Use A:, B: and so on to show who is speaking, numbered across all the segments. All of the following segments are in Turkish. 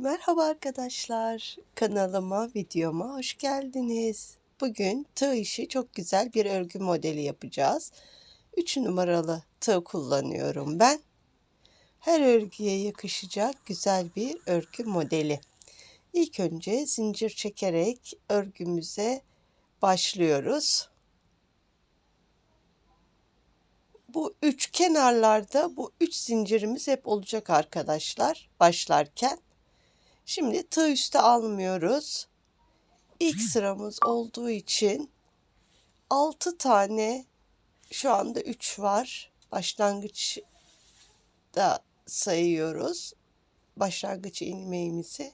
A: Merhaba arkadaşlar. Kanalıma, videoma hoş geldiniz. Bugün tığ işi çok güzel bir örgü modeli yapacağız. 3 numaralı tığ kullanıyorum ben. Her örgüye yakışacak güzel bir örgü modeli. İlk önce zincir çekerek örgümüze başlıyoruz. Bu üç kenarlarda bu üç zincirimiz hep olacak arkadaşlar başlarken. Şimdi tığ üstü almıyoruz. İlk sıramız olduğu için 6 tane şu anda 3 var. Başlangıçta sayıyoruz. Başlangıç ilmeğimizi.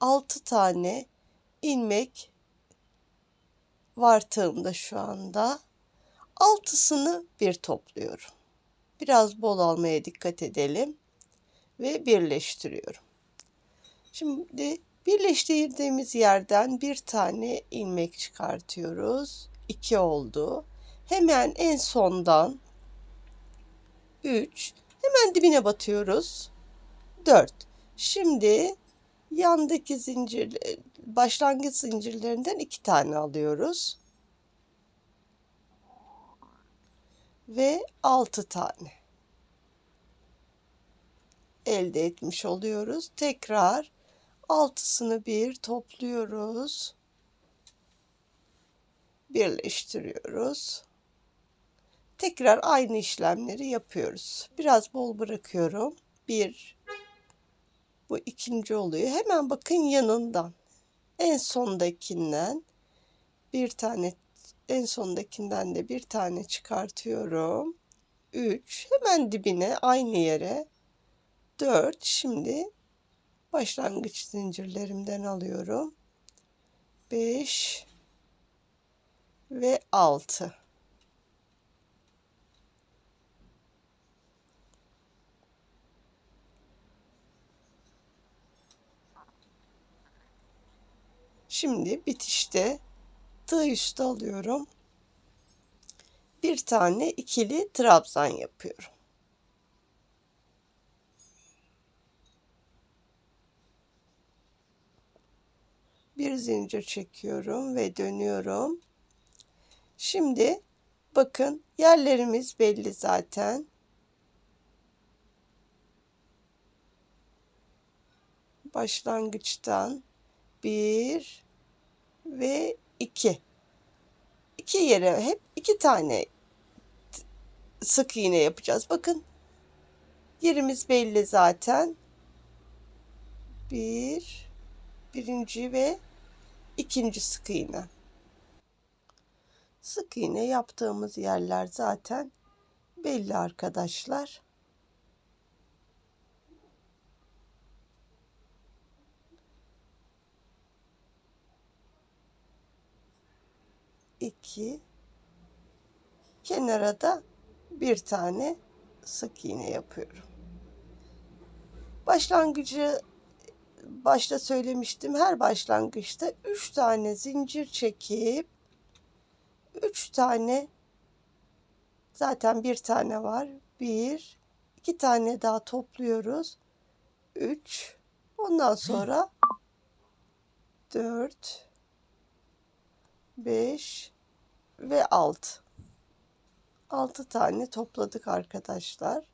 A: 6 tane ilmek var tığımda şu anda. Altısını bir topluyorum. Biraz bol almaya dikkat edelim ve birleştiriyorum. Şimdi birleştirdiğimiz yerden bir tane ilmek çıkartıyoruz. 2 oldu. Hemen en sondan 3. Hemen dibine batıyoruz. 4. Şimdi yandaki zincir başlangıç zincirlerinden iki tane alıyoruz. Ve 6 tane elde etmiş oluyoruz. Tekrar altısını bir topluyoruz. Birleştiriyoruz. Tekrar aynı işlemleri yapıyoruz. Biraz bol bırakıyorum. Bir, bu ikinci oluyor. Hemen bakın yanından. En sondakinden bir tane, en sondakinden de bir tane çıkartıyorum. 3 hemen dibine aynı yere 4 şimdi başlangıç zincirlerimden alıyorum. 5 ve 6. Şimdi bitişte tığ üstü alıyorum. Bir tane ikili trabzan yapıyorum. Bir zincir çekiyorum ve dönüyorum. Şimdi bakın yerlerimiz belli zaten. Başlangıçtan bir ve iki. İki yere hep iki tane sık iğne yapacağız. Bakın yerimiz belli zaten. Bir, birinci ve ikinci sık iğne. Sık iğne yaptığımız yerler zaten belli arkadaşlar. İki kenara da bir tane sık iğne yapıyorum. Başlangıcı başta söylemiştim her başlangıçta 3 tane zincir çekip 3 tane zaten bir tane var. 1 2 tane daha topluyoruz. 3 ondan sonra 4 5 ve 6 6 tane topladık arkadaşlar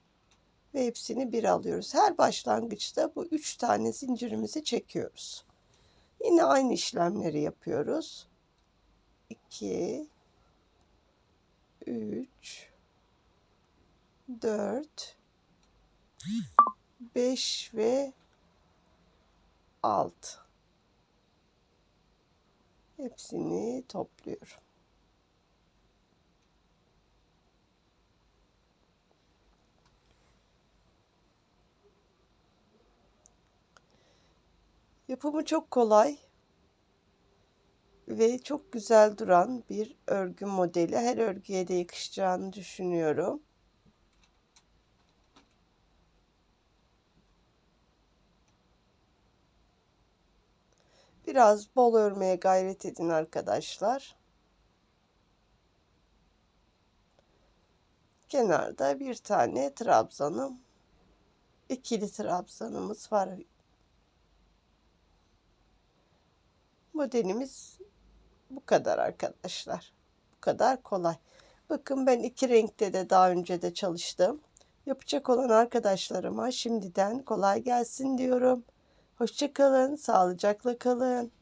A: ve hepsini bir alıyoruz. Her başlangıçta bu üç tane zincirimizi çekiyoruz. Yine aynı işlemleri yapıyoruz. 2 3 4 5 ve 6 hepsini topluyorum. Yapımı çok kolay ve çok güzel duran bir örgü modeli. Her örgüye de yakışacağını düşünüyorum. Biraz bol örmeye gayret edin arkadaşlar. Kenarda bir tane trabzanım, ikili trabzanımız var modelimiz bu kadar arkadaşlar. Bu kadar kolay. Bakın ben iki renkte de daha önce de çalıştım. Yapacak olan arkadaşlarıma şimdiden kolay gelsin diyorum. Hoşça kalın, sağlıcakla kalın.